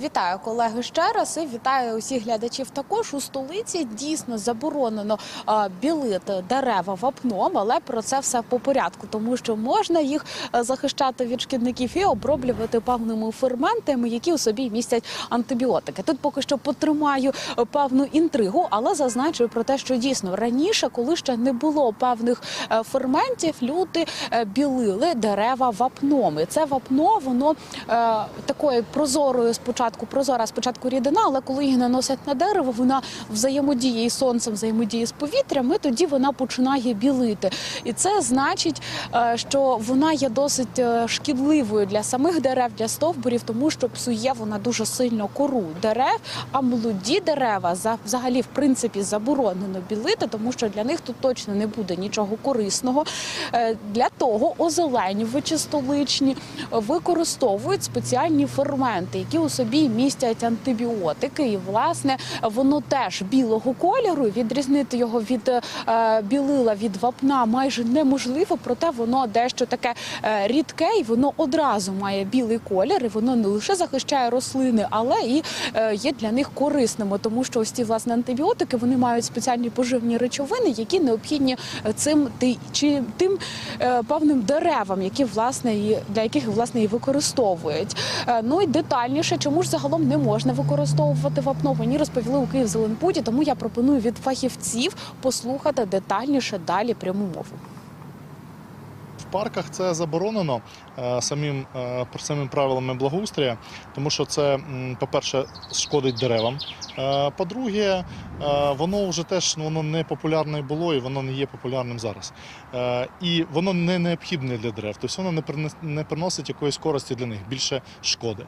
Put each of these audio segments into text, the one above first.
Вітаю колеги ще раз і вітаю усіх глядачів. Також у столиці дійсно заборонено а, білити дерева вапном, але про це все по порядку, тому що можна їх захищати від шкідників і оброблювати певними ферментами, які у собі містять антибіотики. Тут поки що потримаю е, певну інтригу, але зазначую про те, що дійсно раніше, коли ще не було певних е, ферментів, люди е, білили дерева вапном. І це вапно воно е, такої прозорої спочатку прозора спочатку рідина, але коли її наносять на дерево, вона взаємодіє із сонцем, взаємодіє з повітрям, і тоді вона починає білити. І це значить, е, що вона є досить е, шкідливою для самих дерев, для стовбурів, тому що псує вона дуже сильно кору дерев. А молоді дерева взагалі в принципі заборонено білити, тому що для них тут точно не буде нічого корисного. Е, Для того озеленювачі столичні використовують спеціальні ферменти, які у собі містять антибіотики. І власне воно теж білого кольору. Відрізнити його від е, білила від вапна майже неможливо, проте воно дещо таке е, рідке, і воно одразу має білий колір. І воно не лише захищає рослини, але і е, є для них корисними, тому що ось ці власне антибіотики вони мають спеціальні поживні речовини, які необхідні е, цим ти чи тим е, певним деревам, які власне і для яких власне і використовують. Е, Ну і детальніше, чому ж загалом не можна використовувати вапно, мені розповіли у Київ Зеленпуті, тому я пропоную від фахівців послухати детальніше далі пряму мову. В парках це заборонено е, самим, е, самим правилами благоустрія, тому що це, по-перше, шкодить деревам. Е, По-друге, воно вже теж ну, воно не популярне було і воно не є популярним зараз. І воно не необхідне для дерев, тобто воно не приносить якоїсь користі для них, більше шкоди.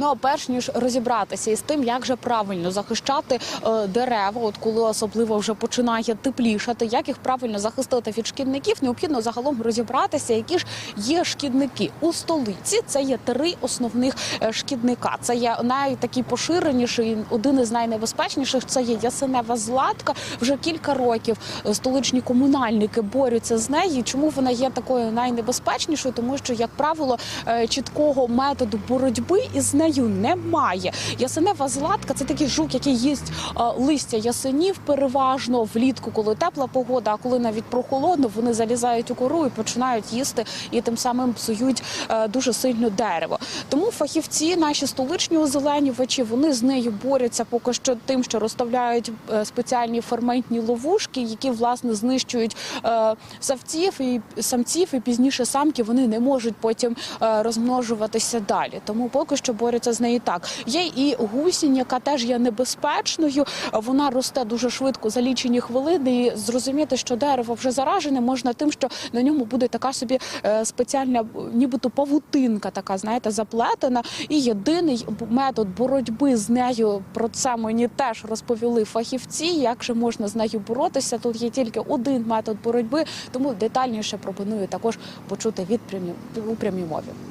Ну а перш ніж розібратися із тим, як же правильно захищати е, дерева, от коли особливо вже починає теплішати, як їх правильно захистити від шкідників, необхідно загалом розібратися, які ж є шкідники у столиці. Це є три основних е, шкідника. Це є найтакий поширеніший, один із найнебезпечніших. Це є ясенева златка. Вже кілька років е, столичні комунальники борються з нею. Чому вона є такою найнебезпечнішою? Тому що, як правило, е, чіткого методу боротьби із нею немає. Ясенева златка це такий жук, який їсть е, листя ясенів переважно влітку, коли тепла погода, а коли навіть прохолодно, вони залізають у кору і починають їсти і тим самим псують е, дуже сильно дерево. Тому фахівці, наші столичні озеленювачі, вони з нею борються поки що тим, що розставляють е, спеціальні ферментні ловушки, які власне знищують савців і самців, і пізніше самки вони не можуть потім розмножуватися далі. Тому поки що борються з нею так. Є і гусінь, яка теж є небезпечною. Вона росте дуже швидко за лічені хвилини. І зрозуміти, що дерево вже заражене, можна тим, що на ньому буде така собі е, спеціальна, нібито павутинка, така знаєте, заплетена. І єдиний метод боротьби з нею про це мені теж розповіли фахівці. Як же можна з нею боротися? Тут є тільки один метод боротьби, тому детальніше пропоную також почути від у прямій мові.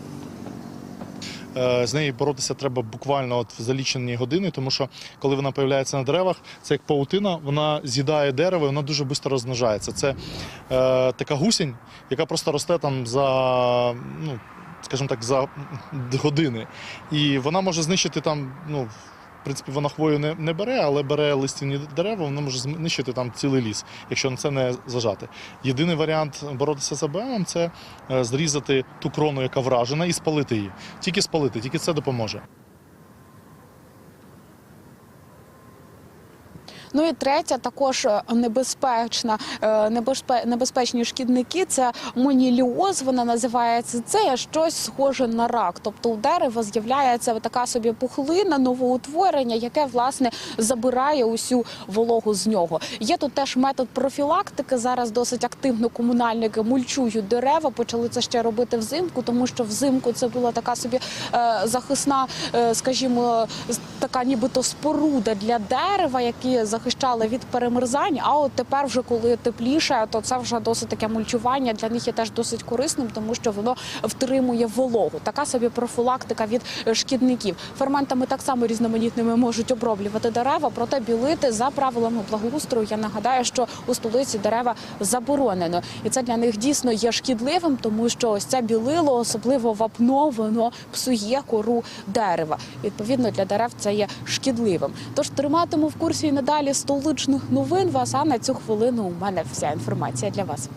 Е, З нею боротися треба буквально от в залічені години, тому що коли вона появляється на деревах, це як паутина, вона з'їдає дерево, і вона дуже швидко розмножається. Це е, така гусінь, яка просто росте там за ну. Скажімо так, за години. І вона може знищити там, ну, в принципі, вона хвою не, не бере, але бере листяні дерева, вона може знищити там цілий ліс, якщо на це не зажати. Єдиний варіант боротися з АБМ – це е, зрізати ту крону, яка вражена, і спалити її. Тільки спалити, тільки це допоможе. Ну і третя, також е, небезпечна, е, небезпе- небезпечні шкідники. Це моніліоз. Вона називається. Це щось схоже на рак. Тобто у дерева з'являється така собі пухлина, новоутворення, яке власне забирає усю вологу з нього. Є тут теж метод профілактики. Зараз досить активно комунальники мульчують дерева. Почали це ще робити взимку, тому що взимку це була така собі е, захисна, е, скажімо, така нібито споруда для дерева, які захищають захищали від перемерзань. А от тепер, вже коли тепліше, то це вже досить таке мульчування. Для них є теж досить корисним, тому що воно втримує вологу. Така собі профілактика від шкідників. Ферментами так само різноманітними можуть оброблювати дерева, проте білити за правилами благоустрою. Я нагадаю, що у столиці дерева заборонено, і це для них дійсно є шкідливим, тому що ось це білило, особливо вапно, воно псує кору дерева. Відповідно, для дерев це є шкідливим. Тож триматиму в курсі і надалі столичних новин. А на цю хвилину у мене вся інформація для вас.